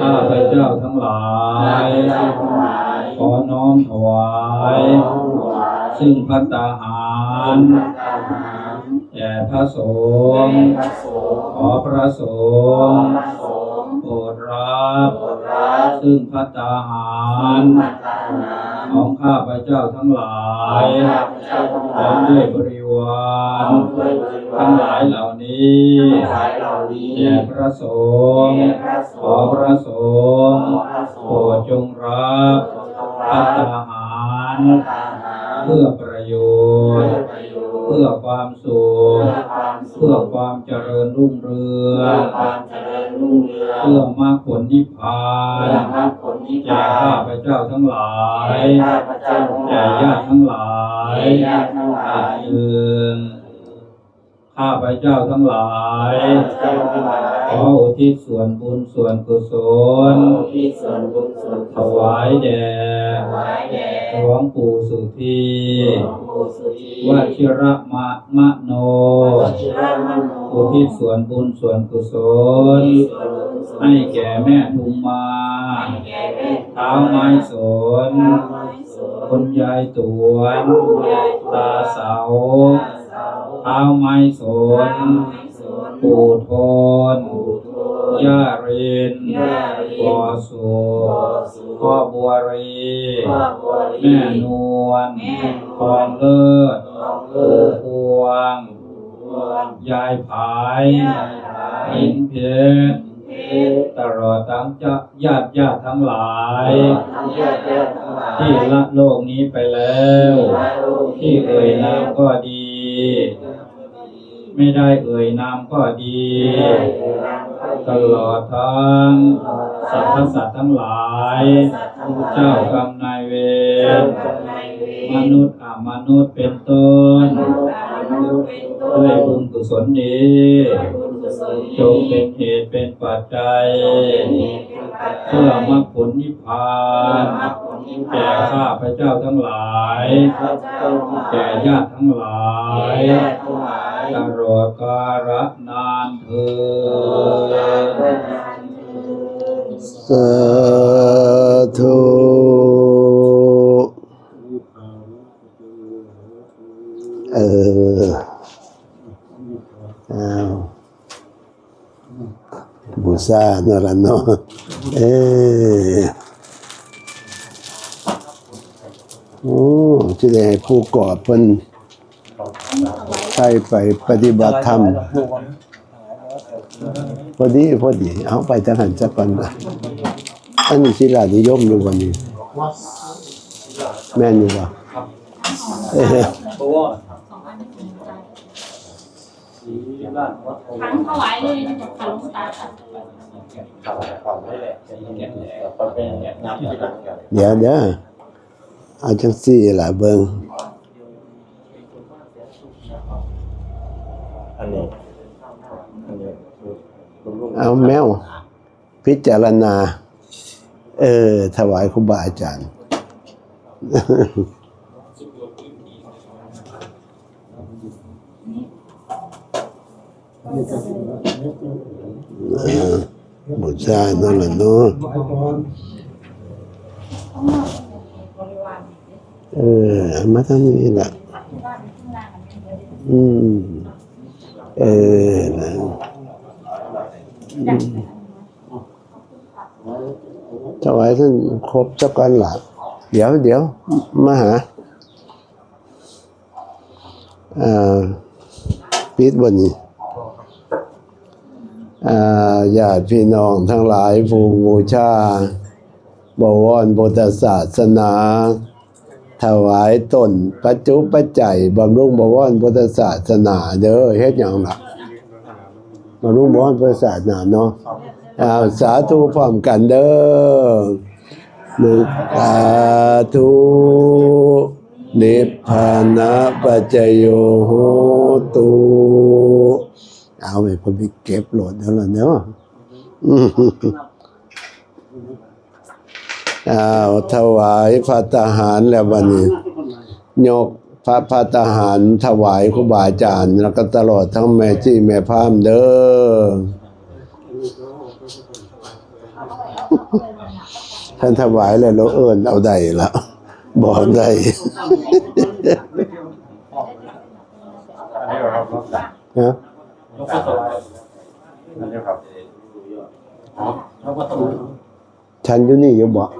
ข้าพเจ้าทั้งหลาย ขอน้อมถวาย ซึ่งพัตตาหารแด่พระสงฆ์ขอพระสงฆ์โปรดรับ ซึ่งพัตตาหาร ของข้าพเจ้าทั้งหลายพร้อมด้วยบริวารทั้งหลายเหล่านี้แด่พระสงฆ์ขอพระสงฆ์โปรดจงรับพัตตาหารเพื่อประโยชน์เพื่อความสุข เพื่อความเจริญรุ่งเรือง เพื่อมรรคผลนิพพาน แก่ข้าพเจ้าทั้งหลายแก่ญาติทั้งหลายเอินข้าพเจ้าทั้งหลาย ขออุทิศส่วนบุญส่วนกุศลถวายแด่หลวงปู่สุธีวชิระมะมะโน อุทิศส่วนบุญส่วนกุศล ให้แก่แม่ทุมมาเท้าไม้สนคุณยายตวนตาเสาเท้าไม้สนปู่โทน ย่าเรินปอสุพ่อบัวรีแม่นวลทองเลิศปู่พวง ยายผายหินเพชรตลอดทั้งจะญาติญาติทั้งหลาย ที่ละโลกนี้ไปแล้ว ที่เอ่ยนามก็ดี ไม่ได้เอ่ยนามก็ดี ตลอดทั้งสรรพสัตว์ทั้งหลาย เจ้ากรรมนายเวรมนุษย์อามนุษย์เป็นต้น ด้วยบุญกุศลนี้จงเป็นเหตุเป็นปัจจัยเพื่อมรรคผลนิพพานแก่ข้าพระเจ้าทั้งหลาย แก่ญาติทั้งหลาย ตลอดกาลนานเถิดสาธุเอออ้าวบูซาเนอะละเนเออโอ้จะได้ผู้ก่อเพิ่น ใช้ไปปฏิบัติธรรมพอดีพอดีเอาไปทหารจักก่อนนะอันนี้ศิลานิยมอยู่วันนี้ แม่นอยู่ป่ะเออทั้งถวายเลยนะค่ะหลวงตาค่ะเดี๋ยวเดี๋ยวเอาจังสี่ล่ะเบิง อันนี้อันนี้คือลุง เอาแมว พิจารณา เออ ถวายครูบาอาจารย์บุษานั่นแหละเนาะเออมาทางนี้แหละอืม เออนะ ถวายท่านครบสักกันหลักเดี๋ยวเดี๋ยวมาหาปิดวันนี้ญาติพี่น้องทั้งหลายผู้บูชาบวรพุทธศาสนา ถวายตนปัจจุปัจจัยบำรุงบวรพุทธศาสนา เด้อเฮ็ดหยังหล่ะ บำรุงบวรพุทธศาสนาเนาะอ้าวสาธุพร้อมกันเด้อหนึ่งสาธุนิพพานะปัจจโยโหตุเอาไปพอไปเก็บโหลดแล้วล่ะเนาะอ้าวถวายพระทหารแล้ววันนี้ ยก พระพระทหารถวายครูบาอาจารย์แล้วก็ตลอดทั้งแม่จี้แม่พามเด้อท่านถวายแล้วเราเอิญเอาได้ละบอกได้อันนี้เหรอครับนะยกข้อสอบอันนี้ครับฉันอยู่นี่อยู่บอก